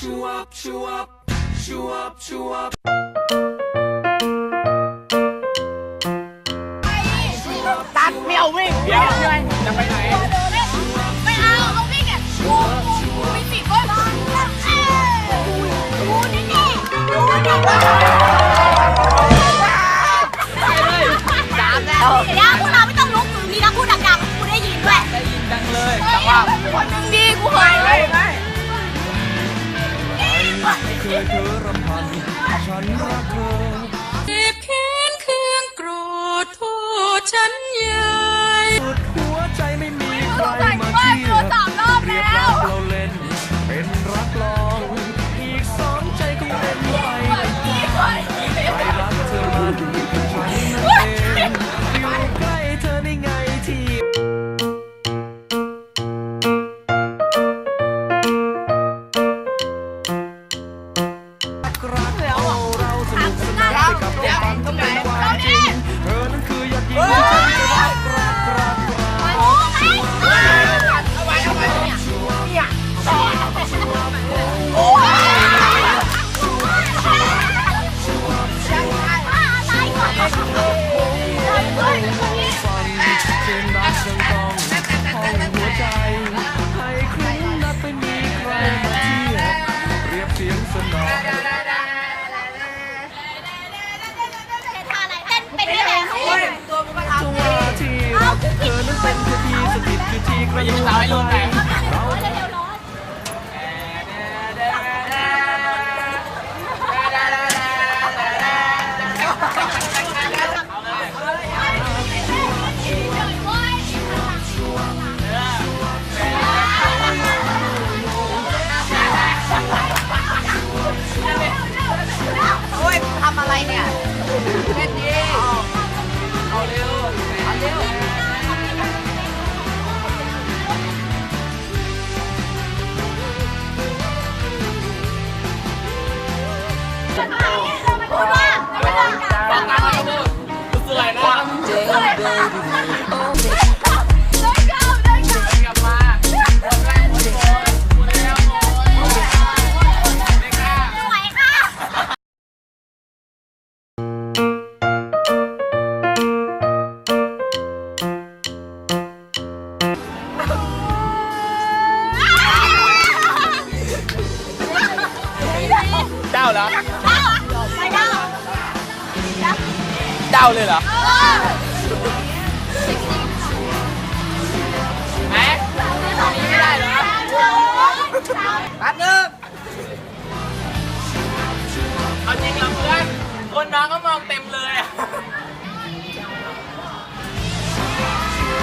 Chew up, chew up, chew up, chew up. America. Whoa! เระยูนไงโยทำอะไรเนี่ยเล่ Oh. เหรอเก้าเก้าเก้าเลยเหรอไนไม่ได้เหอนึงเอาจริงเรอเพื่อนคนน้องก็มองเต็มเลยอะ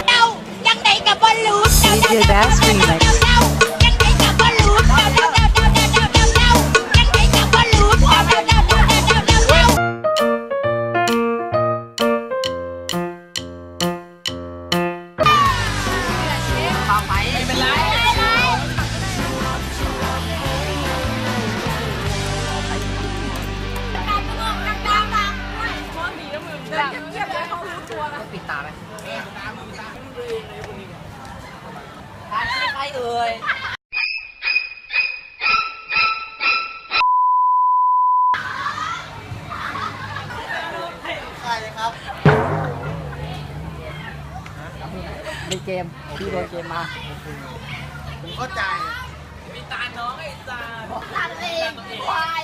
เรายังไงกับบอลลู ตาไหมใครเอ่ยใครครับมีเกมพี่โดนเกมมา ผมเข้าใจ มีตาน้องไอ้ตาตาตัเองควาย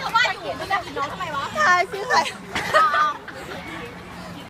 ก็ว่าอยู่ไม่ได้น้องทำไมวะใช่ชื่อใคร